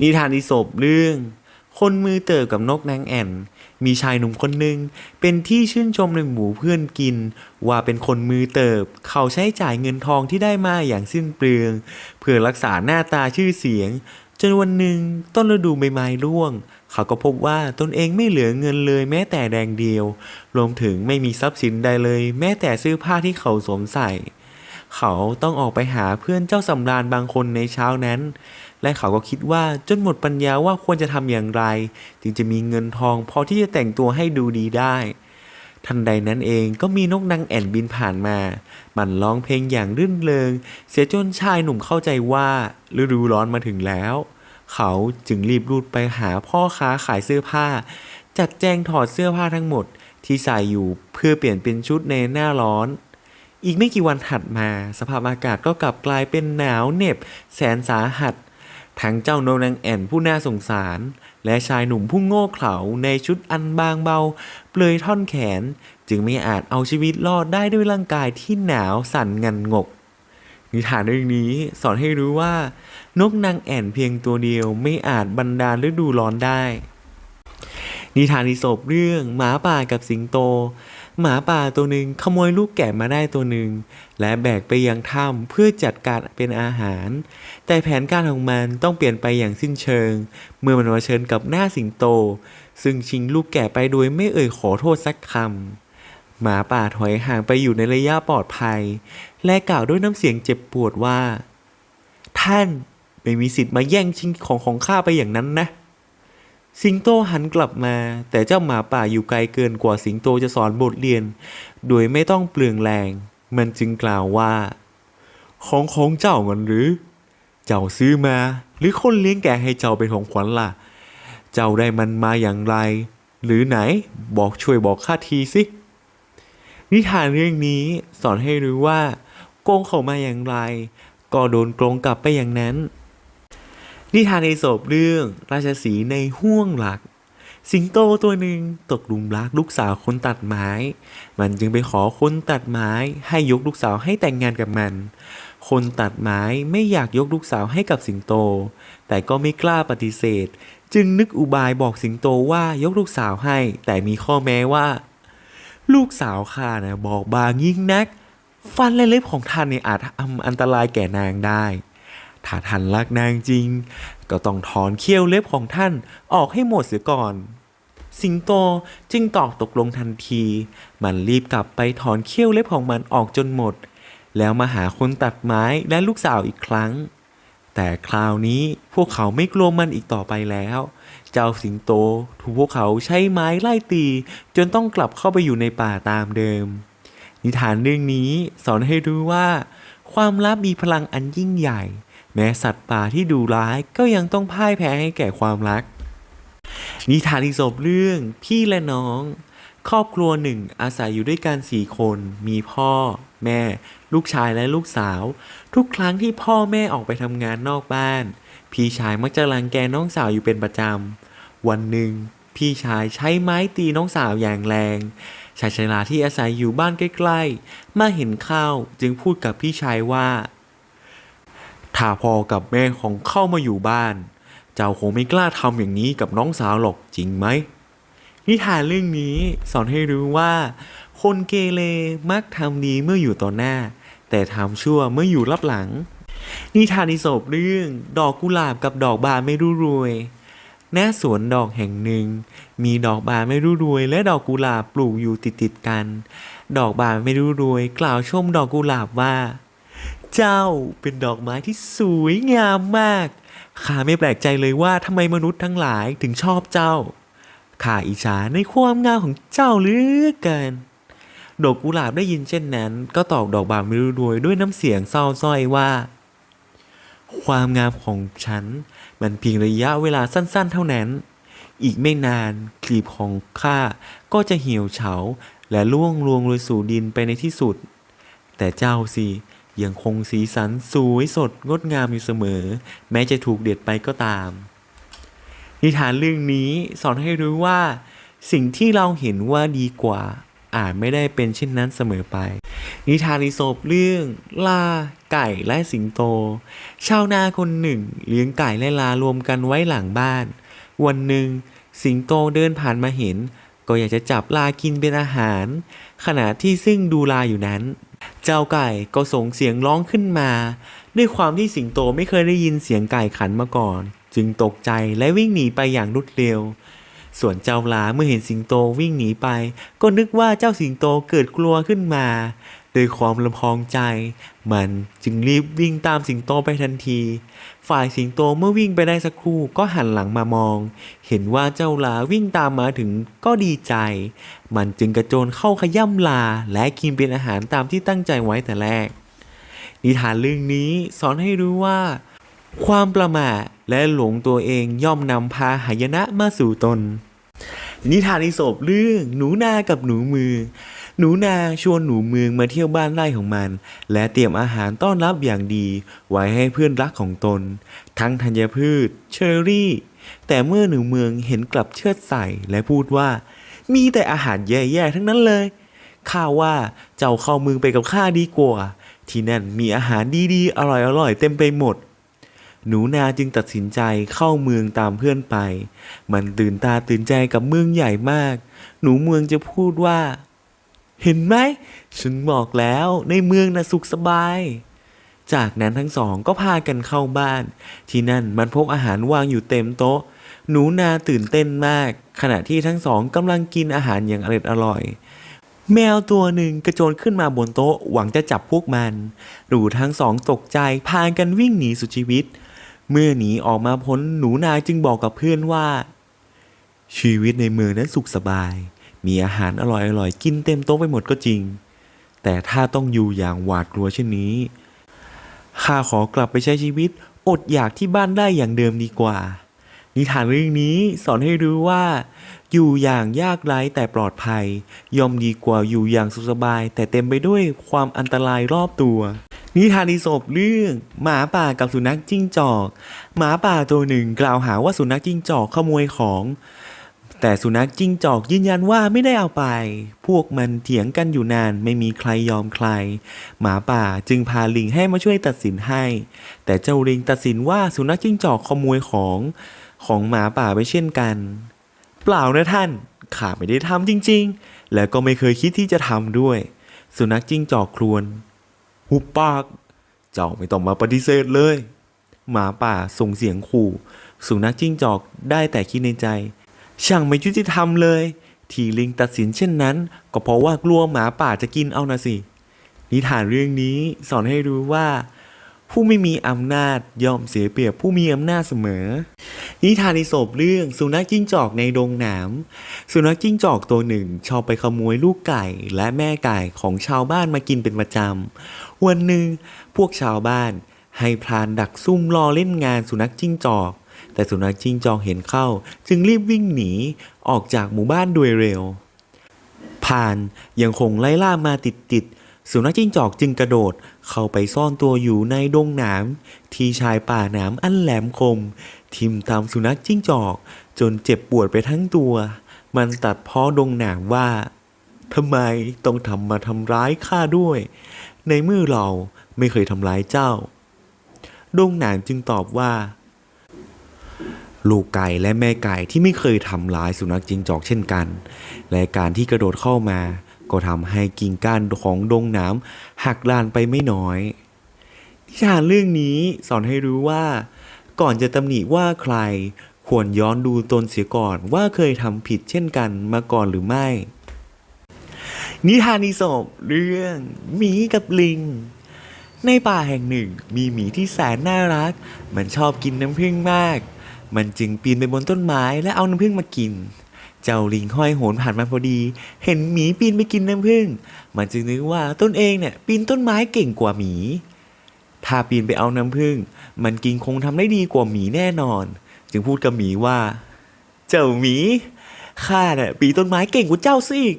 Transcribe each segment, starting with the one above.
นิทานอีสปเรื่อง คนมือเติบกับนกนางแอ่น มีชายหนุ่มคนหนึ่งเป็นที่ชื่นชมในหมู่เพื่อนกิน ว่าเป็นคนมือเติบ เขาใช้จ่ายเงินทองที่ได้มาอย่างสิ้นเปลือง เพื่อรักษาหน้าตาชื่อเสียง จนวันหนึ่งต้นฤดูใบไม้ร่วง เขาก็พบว่าตนเองไม่เหลือเงินเลยแม้แต่แดงเดียว รวมถึงไม่มีทรัพย์สินใดเลย แม้แต่เสื้อผ้าที่เขาสวมใส่ เขาต้องออกไปหาเพื่อนเจ้าสำราญบางคนในเช้านั้น และเขาก็คิดว่าจนหมดปัญญาว่าควรจะทำอย่างไร จึงจะมีเงินทองพอที่จะแต่งตัวให้ดูดีได้ ทันใดนั้นเองก็มีนกนางแอ่นบินผ่านมา มันร้องเพลงอย่างรื่นเริง เสียจนชายหนุ่มเข้าใจว่าฤดูร้อนมาถึงแล้ว เขาจึงรีบรูดไปหาพ่อค้าขายเสื้อผ้า จัดแจงถอดเสื้อผ้าทั้งหมดที่ใส่อยู่เพื่อเปลี่ยนเป็นชุดในหน้าร้อน อีกไม่กี่วันถัดมา สภาพอากาศก็กลับกลายเป็นหนาวเหน็บ แสนสาหัส ทั้งเจ้านกนางแอ่นผู้น่าสงสาร และชายหนุ่มผู้โง่เขลาในชุดอันบางเบา เปลือยท่อนแขน จึงไม่อาจเอาชีวิตรอดได้ด้วยร่างกายที่หนาวสั่นงันงก นิทานเรื่องนี้สอนให้รู้ว่า นกนางแอ่นเพียงตัวเดียวไม่อาจบันดาลฤดูร้อนได้ นิทานอีสปเรื่องหมาป่ากับสิงโต หมาป่าตัวหนึ่งขโมยลูกแกะมาได้ตัวหนึ่งและแบกไปยังถ้ำเพื่อจัดการเป็นอาหาร แต่แผนการของมันต้องเปลี่ยนไปอย่างสิ้นเชิง เมื่อมันมาเชิญกับหน้าสิงโต ซึ่งชิงลูกแกะไปโดยไม่เอ่ยขอโทษสักคำหมาป่าถอยห่างไปอยู่ในระยะปลอดภัย และกล่าวด้วยน้ำเสียงเจ็บปวดว่า ท่านไม่มีสิทธิ์มาแย่งชิงของของข้าไปอย่างนั้นนะ สิงโตหันกลับมา แต่เจ้าหมาป่าอยู่ไกลเกินกว่าสิงโตจะสอนบทเรียน โดยไม่ต้องเปลืองแรง มันจึงกล่าวว่า ของของเจ้ามันหรือ เจ้าซื้อมา หรือคนเลี้ยงแกะให้เจ้าเป็นของขวัญล่ะ เจ้าได้มันมาอย่างไร หรือไหนบอกช่วยบอกข้าทีสิ นิทานเรื่องนี้สอนให้รู้ว่าโกงเขามาอย่างไร ก็โดนโกงกลับไปอย่างนั้น นิทานในศพเรื่องราชสีในห่วงหลัก สิงโตตัวหนึ่งตกหลุมรักลูกสาวคนตัดไม้ มันจึงไปขอคนตัดไม้ให้ยกลูกสาวให้แต่งงานกับมัน คนตัดไม้ไม่อยากยกลูกสาวให้กับสิงโต แต่ก็ไม่กล้าปฏิเสธ จึงนึกอุบายบอกสิงโตว่ายกลูกสาวให้ แต่มีข้อแม้ว่า ลูกสาวข้านะบอกบางยิ่งนัก ฟันและเล็บของท่านเนี่ยอาจทำอันตรายแก่นางได้ ถ้าท่านรักนางจริง ก็ต้องถอนเขี้ยวเล็บของท่านออกให้หมดเสียก่อน สิงโตจึงตอบตกลงทันที มันรีบกลับไปถอนเขี้ยวเล็บของมันออกจนหมด แล้วมาหาคนตัดไม้และลูกสาวอีกครั้ง แต่คราวนี้พวกเขาไม่กลัวมันอีกต่อไปแล้ว เจ้าสิงโตถูกพวกเขาใช้ไม้ไล่ตี จนต้องกลับเข้าไปอยู่ในป่าตามเดิม นิทานเรื่องนี้สอนให้รู้ว่า ความลับมีพลังอันยิ่งใหญ่ แม้สัตว์ป่าที่ดูร้ายก็ยังต้องพ่ายแพ้ให้แก่ความรัก นิทานอีสปเรื่องพี่และน้อง ครอบครัวหนึ่งอาศัยอยู่ด้วยกันสี่คน มีพ่อ แม่ ลูกชายและลูกสาว ทุกครั้งที่พ่อแม่ออกไปทำงานนอกบ้าน พี่ชายมักจะรังแกน้องสาวอยู่เป็นประจำ วันหนึ่ง พี่ชายใช้ไม้ตีน้องสาวอย่างแรงชายชราที่อาศัยอยู่บ้านใกล้ๆ มาเห็นเข้าจึงพูดกับพี่ชายว่า ถ้าพ่อกับแม่ของเข้ามาอยู่บ้าน เจ้าคงไม่กล้าทำอย่างนี้กับน้องสาวหรอกจริงไหมนิทานเรื่องนี้สอนให้รู้ว่า คนเกเรมักทำดีเมื่ออยู่ต่อหน้า แต่ทำชั่วเมื่ออยู่รับหลัง นิทานอีสปเรื่องดอกกุหลาบกับดอกบานไม่รู้รวยหน้าสวนดอกแห่งหนึ่ง มีดอกบานไม่รู้รวย และดอกกุหลาบปลูกอยู่ติดติดๆกัน ดอกบานไม่รู้รวย กล่าวชมดอกกุหลาบว่า เจ้าเป็นดอกไม้ที่สวยงามมาก ข้าไม่แปลกใจเลยว่าทำไมมนุษย์ทั้งหลายถึงชอบเจ้า ข้าอิจฉาในความงามของเจ้าเหลือเกิน ดอกกุหลาบได้ยินเช่นนั้น ก็ตอบดอกบานไม่รู้รวยด้วยน้ำเสียงเศร้าส้อยว่า ความงามของฉัน มันเพียงระยะเวลาสั้น ๆ เท่านั้น อีกไม่นานกลีบของข้าก็จะเหี่ยวเฉาและล่วงลวงลงสู่ดินไปในที่สุด แต่เจ้าสิ ยังคงสีสันสวยสดงดงามอยู่เสมอ แม้จะถูกเด็ดไปก็ตาม นิทานเรื่องนี้สอนให้รู้ว่า สิ่งที่เราเห็นว่าดีกว่า อาจไม่ได้เป็นเช่นนั้นเสมอไป นิทานอีสปเรื่อง ลา ไก่และสิงโต ชาวนาคนหนึ่ง เลี้ยงไก่และลารวมกันไว้หลังบ้าน วันหนึ่ง สิงโตเดินผ่านมาเห็นก็อยากจะจับลากินเป็นอาหาร ขณะที่ซึ่งดูลาอยู่นั้น เจ้าไก่ก็ส่งเสียงร้องขึ้นมา ด้วยความที่สิงโตไม่เคยได้ยินเสียงไก่ขันมาก่อน จึงตกใจและวิ่งหนีไปอย่างรวดเร็ว ส่วนเจ้าลาเมื่อเห็นสิงโตวิ่งหนีไป ก็นึกว่าเจ้าสิงโตเกิดกลัวขึ้นมาโดยความลำพองใจ มันจึงรีบวิ่งตามสิงโตไปทันที ฝ่ายสิงโตเมื่อวิ่งไปได้สักครู่ก็หันหลังมามอง เห็นว่าเจ้าลาวิ่งตามมาถึงก็ดีใจ มันจึงกระโจนเข้าขย่ำลาและกินเป็นอาหารตามที่ตั้งใจไว้แต่แรก นิทานเรื่องนี้สอนให้รู้ว่า ความประมาทและหลงตัวเองย่อมนำพาหายนะมาสู่ตน นิทานอีสปเรื่องหนูนากับหนูมือ หนูนาชวนหนูเมืองมาเที่ยวบ้านไร่ของมัน และเตรียมอาหารต้อนรับอย่างดี ไว้ให้เพื่อนรักของตน ทั้งธัญพืช เชอรี่ แต่เมื่อหนูเมืองเห็นกลับเชิดใส่และพูดว่า มีแต่อาหารแย่ๆทั้งนั้นเลยข้าว่าเจ้าเข้าเมืองไปกับข้าดีกว่า ที่นั่นมีอาหารดีๆ อร่อยๆเต็มไปหมด หนูนาจึงตัดสินใจเข้าเมืองตามเพื่อนไป มันตื่นตาตื่นใจกับเมืองใหญ่มาก หนูเมืองจะพูดว่า เห็นไหม ฉันบอกแล้วในเมืองน่ะสุขสบาย จากนั้นทั้งสองก็พากันเข้าบ้าน ที่นั่นมันพบอาหารวางอยู่เต็มโต๊ะ หนูนาตื่นเต้นมาก ขณะที่ทั้งสองกำลังกินอาหารอย่างอร่อยอร่อยแมวตัวหนึ่งกระโจนขึ้นมาบนโต๊ะหวังจะจับพวกมัน หนูทั้งสองตกใจพากันวิ่งหนีสุดชีวิต เมื่อหนีออกมาพ้นหนูนาจึงบอกกับเพื่อนว่า ชีวิตในเมืองนั้นสุขสบาย มีอาหารอร่อยๆกินเต็มโต๊ะไปหมดก็จริง แต่ถ้าต้องอยู่อย่างหวาดกลัวเช่นนี้ข้าขอกลับไปใช้ชีวิต อดอยากที่บ้านได้อย่างเดิมดีกว่า นิทานเรื่องนี้สอนให้รู้ว่า อยู่อย่างยากไร้แต่ปลอดภัย ย่อมดีกว่าอยู่อย่างสุขสบาย แต่เต็มไปด้วยความอันตรายรอบตัวนิทานอีสปเรื่องหมาป่ากับสุนัขจิ้งจอก หมาป่าตัวหนึ่งกล่าวหาว่าสุนัขจิ้งจอกขโมยของ แต่สุนัขจิ้งจอกยืนยันว่าไม่ได้เอาไป พวกมันเถียงกันอยู่นานไม่มีใครยอมใคร หมาป่าจึงพาลิงให้มาช่วยตัดสินให้ แต่เจ้าลิงตัดสินว่าสุนัขจิ้งจอกขโมยของของหมาป่าไปเช่นกัน เปล่านะท่าน ข้าไม่ได้ทำจริง ๆ และก็ไม่เคยคิดที่จะทำด้วย สุนัขจิ้งจอกครวญหุบปาก เจ้าไม่ต้องมาปฏิเสธเลย หมาป่าส่งเสียงขู่ สุนัขจิ้งจอกได้แต่คิดในใจ ช่างไม่ยุติธรรมเลย ที่ลิงตัดสินเช่นนั้น ก็เพราะว่ากลัวหมาป่าจะกินเอานะสิ นิทานเรื่องนี้สอนให้รู้ว่า ผู้ไม่มีอำนาจย่อมเสียเปรียบผู้มีอำนาจเสมอ นิทานอีสปเรื่องสุนัขจิ้งจอกในดงหนามสุนัขจิ้งจอกตัวหนึ่งชอบไปขโมยลูกไก่และแม่ไก่ของชาวบ้านมากินเป็นประจำวันหนึ่งพวกชาวบ้านให้พรานดักซุ่มรอเล่นงานสุนัขจิ้งจอก แต่สุนัขจิ้งจอกเห็นเข้า จึงรีบวิ่งหนี ออกจากหมู่บ้านโดยเร็วผ่านยังคงไล่ล่ามาติดติดๆสุนัขจิ้งจอกจึงกระโดดเข้าไปซ่อนตัวอยู่ในดงหนามที่ชายป่าหนามอันแหลมคม ทิ่มตามสุนัขจิ้งจอก จนเจ็บปวดไปทั้งตัว มันตัดพ้อดงหนามว่าทำไมต้องทำมาทำร้ายข้าด้วย ในเมื่อเราไม่เคยทำร้ายเจ้า ดงหนามจึงตอบว่า ลูกไก่และแม่ไก่ที่ไม่เคยทำร้ายสุนัขจิ้งจอกเช่นกัน และการที่กระโดดเข้ามา ก็ทำให้กิ่งก้านของดงน้ำหักลานไปไม่น้อยนิทานเรื่องนี้สอนให้รู้ว่า ก่อนจะตำหนิว่าใคร ควรย้อนดูตนเสียก่อนว่าเคยทำผิดเช่นกันมาก่อนหรือไม่ นิทานอีสปเรื่องหมีกับลิงในป่าแห่งหนึ่งมีหมีที่แสนน่ารัก มันชอบกินน้ำผึ้งมาก มันจึงปีนไปบนต้นไม้และเอาน้ำผึ้งมากิน เจ้าลิงห้อยโหนผ่านมาพอดี เห็นหมีปีนไปกินน้ำผึ้ง มันจึงนึกว่าตนเองเนี่ยปีนต้นไม้เก่งกว่าหมี ถ้าปีนไปเอาน้ำผึ้ง มันกินคงทำได้ดีกว่าหมีแน่นอน จึงพูดกับหมีว่า เจ้าหมีข้าเนี่ยปีนต้นไม้เก่งกว่าเจ้าสิอีก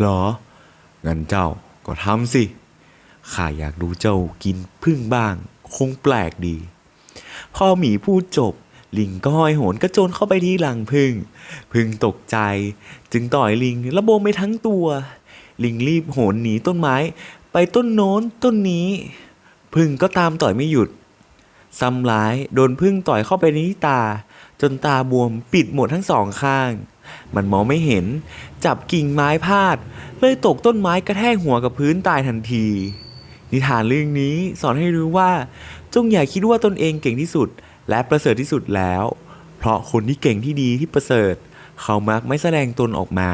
หรอ งั้นเจ้าก็ทำสิ ข้าอยากดูเจ้ากินพึ่งบ้าง คงแปลกดี พอหมีพูดจบ ลิงก็ห้อยโหนกระโจนเข้าไปที่หลังพึ่ง พึ่งตกใจ จึงต่อยลิงระบมไปทั้งตัว ลิงรีบโหนหนีต้นไม้ ไปต้นโน้นต้นนี้ พึ่งก็ตามต่อยไม่หยุดซ้ำร้ายโดนพึ่งต่อยเข้าไปในที่ตา จนตาบวมปิดหมดทั้งสองข้าง มันมองไม่เห็น จับกิ่งไม้พาด เลยตกต้นไม้กระแทกหัวกับพื้นตายทันที นิทานเรื่องนี้สอนให้รู้ว่า จงอย่าคิดว่าตนเองเก่งที่สุด และประเสริฐที่สุดแล้ว เพราะคนที่เก่งที่ดีที่ประเสริฐ เขามักไม่แสดงตนออกมา